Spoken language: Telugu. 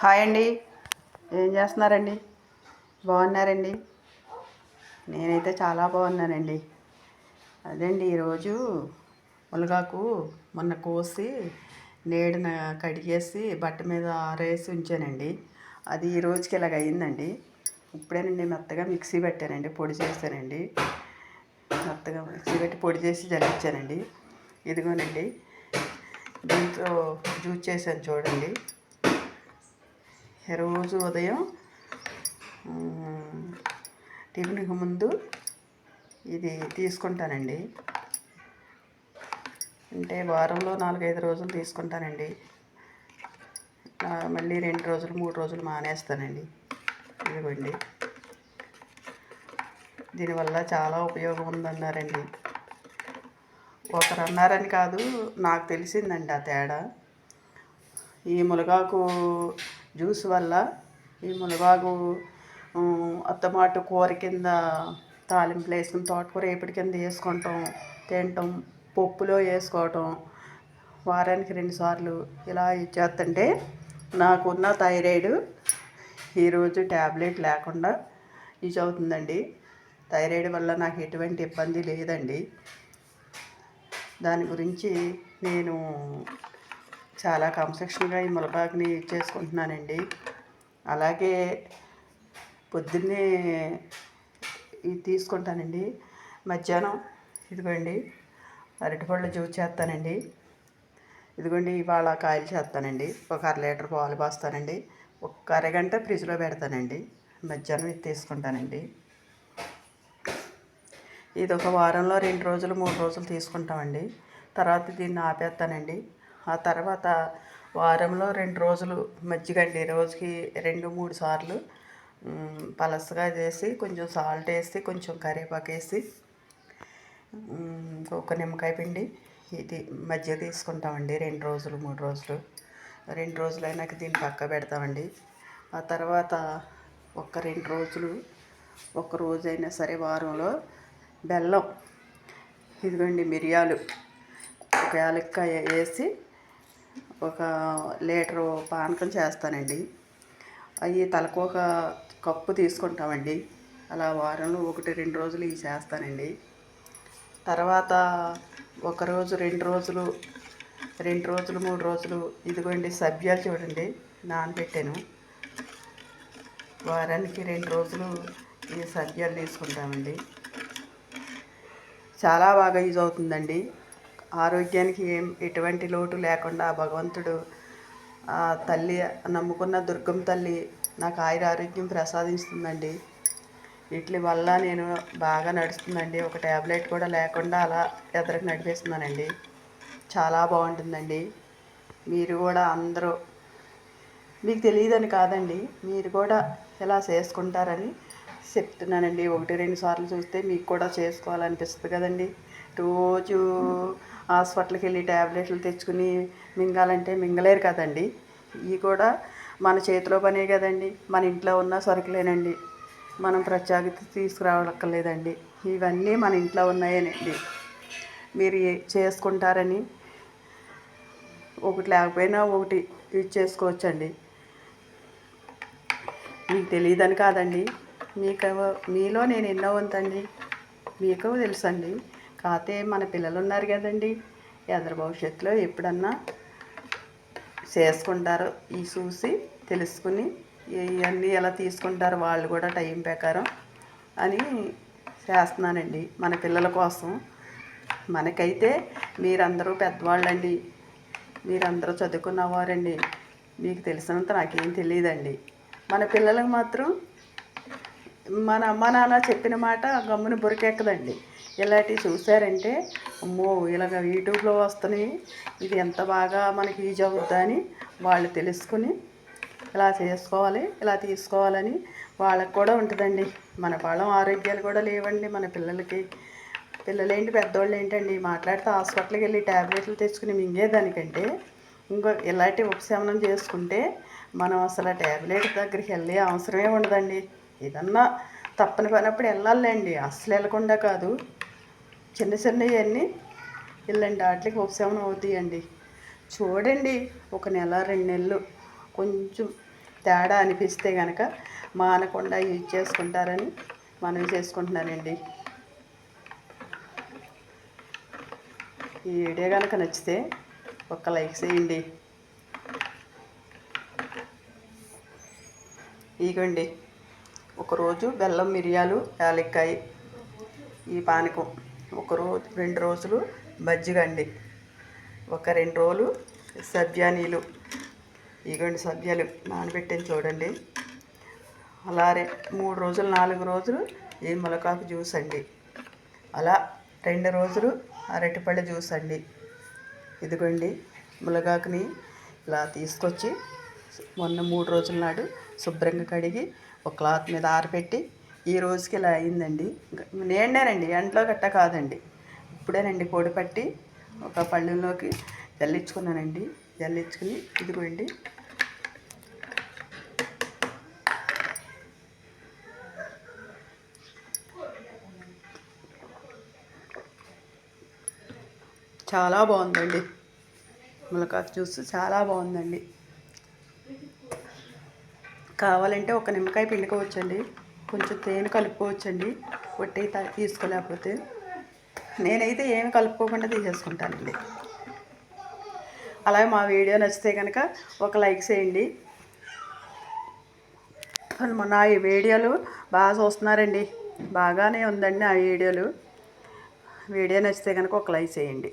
హాయ్ అండి. ఏం చేస్తున్నారండి? బాగున్నారండి? నేనైతే చాలా బాగున్నానండి. అదండి ఈరోజు ములగాకు మొన్న కోసి నేడున కడిగేసి బట్ట మీద ఆరేసి ఉంచానండి. అది ఈ రోజుకి ఇలాగ అయిందండి. ఇప్పుడేనండి మెత్తగా మిక్సీ పెట్టానండి పొడి చేశానండి. మెత్తగా మిక్సీ పెట్టి పొడి చేసి జల్లించానండి. ఇదిగోనండి దీంతో జ్యూస్ చేశాను చూడండి. రోజు ఉదయం టిఫిన్కి ముందు ఇది తీసుకుంటానండి. అంటే వారంలో నాలుగైదు రోజులు తీసుకుంటానండి. మళ్ళీ రెండు రోజులు మూడు రోజులు మానేస్తానండి. ఇదిగోండి. దీనివల్ల చాలా ఉపయోగం ఉందన్నారండి. ఒకరు అన్నారని కాదు నాకు తెలిసిందండి ఆ తేడా. ఈ మునగాకు జ్యూస్ వల్ల ఈ మునగాకు అత్తమాటు కూర కింద తాలింపులు వేసుకుని తోటకూర ఏపిడి కింద వేసుకుంటాం తినటం పప్పులో వేసుకోవటం వారానికి రెండుసార్లు ఇలా ఇచ్చేస్తుంటే నాకున్న థైరాయిడ్ ఈరోజు ట్యాబ్లెట్ లేకుండా యూజ్ అవుతుందండి. థైరాయిడ్ వల్ల నాకు ఎటువంటి ఇబ్బంది లేదండి. దాని గురించి నేను చాలా కన్స్ట్రక్షన్గా ఈ ములపాకుని యూజ్ చేసుకుంటున్నానండి. అలాగే పొద్దున్నే ఇది తీసుకుంటానండి. మధ్యాహ్నం ఇదిగోండి అరటిపళ్ళు జ్యూస్ చేస్తానండి. ఇదిగోండి ఇవాళ కాయలు చేస్తానండి. ఒక అర లీటర్ పాలు పోస్తానండి. ఒక అరగంట ఫ్రిడ్జ్లో పెడతానండి. మధ్యాహ్నం ఇది తీసుకుంటానండి. ఇది ఒక వారంలో రెండు రోజులు మూడు రోజులు తీసుకుంటామండి. తర్వాత దీన్ని ఆపేస్తానండి. ఆ తర్వాత వారంలో రెండు రోజులు మజ్జిగండి. రోజుకి రెండు మూడు సార్లు పలసగా చేసి కొంచెం సాల్ట్ వేసి కొంచెం కరివేపాకు వేసి ఒక నిమ్మకాయ పిండి ఇది మజ్జిగ తీసుకుంటామండి. రెండు రోజులు మూడు రోజులు. రెండు రోజులు అయినాక దీన్ని పక్క పెడతామండి. ఆ తర్వాత ఒక రెండు రోజులు ఒక రోజైనా సరే వారంలో బెల్లం ఇదిగోండి మిరియాలు ఒక యాలక్కాయ వేసి ఒక లీటరు పానకం చేస్తానండి. అవి తలకు ఒక కప్పు తీసుకుంటామండి. అలా వారంలో ఒకటి రెండు రోజులు ఇవి చేస్తానండి. తర్వాత ఒక రోజు రెండు రోజులు రెండు రోజులు మూడు రోజులు ఇదిగోండి సభ్యాలు చూడండి నానబెట్టాను. వారానికి రెండు రోజులు ఈ సభ్యాలు తీసుకుంటామండి. చాలా బాగా యూజ్ అవుతుందండి. ఆరోగ్యానికి ఏం ఎటువంటి లోటు లేకుండా భగవంతుడు ఆ తల్లి నమ్ముకున్న దుర్గం తల్లి నాకు ఆయుర ఆరోగ్యం ప్రసాదిస్తుందండి వీటి వల్ల నేను బాగా నడుస్తుందండి. ఒక ట్యాబ్లెట్ కూడా లేకుండా అలా ఎదరికి నడిపిస్తున్నానండి. చాలా బాగుంటుందండి. మీరు కూడా అందరూ మీకు తెలియదని కాదండి మీరు కూడా ఇలా చేసుకుంటారని చెప్తున్నానండి. ఒకటి రెండు సార్లు చూస్తే మీకు కూడా చేసుకోవాలనిపిస్తుంది కదండి. రోజు హాస్పిటల్కి వెళ్ళి ట్యాబ్లెట్లు తెచ్చుకుని మింగాలంటే మింగలేరు కదండి. ఇవి కూడా మన చేతిలో పనే కదండి. మన ఇంట్లో ఉన్న సరుకులేనండి. మనం ప్రత్యేకత తీసుకురావక్కర్లేదండి. ఇవన్నీ మన ఇంట్లో ఉన్నాయేనండి. మీరు చేసుకుంటారని ఒకటి లేకపోయినా ఒకటి యూజ్ చేసుకోవచ్చండి. మీకు తెలియదని కాదండి. మీకు మీలో నేను ఎన్నో వంతండి మీకు తెలుసండి. కాకపోతే మన పిల్లలు ఉన్నారు కదండి. ఎదరు భవిష్యత్తులో ఎప్పుడన్నా చేసుకుంటారో ఈ చూసి తెలుసుకుని ఇవన్నీ ఎలా తీసుకుంటారో వాళ్ళు కూడా టైం ప్రకారం అని చేస్తున్నానండి. మన పిల్లల కోసం. మనకైతే మీరందరూ పెద్దవాళ్ళండి. మీరందరూ చదువుకున్నవారండి మీకు తెలిసినంత నాకేం తెలియదండి. మన పిల్లలకు మాత్రం మన అమ్మ నాన్న చెప్పిన మాట గమ్మున బురికెక్కదండి. ఇలాంటివి చూసారంటే అమ్మో ఇలాగ యూట్యూబ్లో వస్తున్నాయి. ఇది ఎంత బాగా మనకి యూజ్ అవుద్దా అని వాళ్ళు తెలుసుకుని ఇలా చేసుకోవాలి ఇలా తీసుకోవాలని వాళ్ళకి కూడా ఉంటుందండి. మన బలం ఆరోగ్యాలు కూడా లేవండి. మన పిల్లలకి పిల్లలేంటి పెద్దోళ్ళు ఏంటండి? మాట్లాడితే హాస్పిటల్కి వెళ్ళి ట్యాబ్లెట్లు తెచ్చుకుని మింగేదానికంటే ఇంకో ఇలాంటి ఉపశమనం చేసుకుంటే మనం అసలు ట్యాబ్లెట్ దగ్గరికి వెళ్ళే అవసరమే ఉండదండి. ఏదన్నా తప్పని పనప్పుడు వెళ్ళాలండి అస్సలు వెళ్ళకుండా కాదు. చిన్న చిన్నవన్నీ వెళ్ళండి వాటికి ఉపశమనం అవుతాయండి. చూడండి ఒక నెల రెండు నెలలు కొంచెం తేడా అనిపిస్తే కనుక మానకుండా యూజ్ చేసుకుంటారని మనవి చేసుకుంటున్నానండి. ఈ వీడియో కనుక నచ్చితే ఒక లైక్ చేయండి. ఇగండి ఒకరోజు బెల్లం మిరియాలు యాలక్కాయ ఈ పానకం. ఒక రోజు రెండు రోజులు మజ్జిగండి ఒక రెండు రోజులు సబ్జా నీళ్ళు ఇగోండి సబ్జాలు నానబెట్టాను చూడండి. అలాగే మూడు రోజులు నాలుగు రోజులు ఈ మొలకాకు జ్యూస్ అండి. అలా రెండు రోజులు అరటిపళ్ళ జ్యూస్ అండి. ఇదిగోండి మునగాకుని ఇలా తీసుకొచ్చి మొన్న మూడు రోజుల నాడు శుభ్రంగా కడిగి ఒక క్లాత్ మీద ఆరబెట్టి ఈ రోజుకి ఇలా అయిందండి. నేనేనండి ఎంట్లో గట్ట కాదండి. ఇప్పుడేనండి పొడి పట్టి ఒక పళ్ళెంలోకి జల్లించుకున్నానండి. జల్లించుకుని ఇదిగోండి. చాలా బాగుందండి. ములకాకు జ్యూస్ చాలా బాగుందండి. కావాలంటే ఒక నిమ్మకాయ పిండుకోవచ్చండి. కొంచెం తేనె కలుపుకోవచ్చండి. వట్టి తీసుకోలేకపోతే. నేనైతే ఏమి కలుపుకోకుండా తీసేసుకుంటానండి. అలాగే మా వీడియో నచ్చితే కనుక ఒక లైక్ చేయండి. నా ఈ వీడియోలు బాగా చూస్తున్నారండి. బాగానే ఉందండి ఆ వీడియోలు. వీడియో నచ్చితే కనుక ఒక లైక్ చేయండి.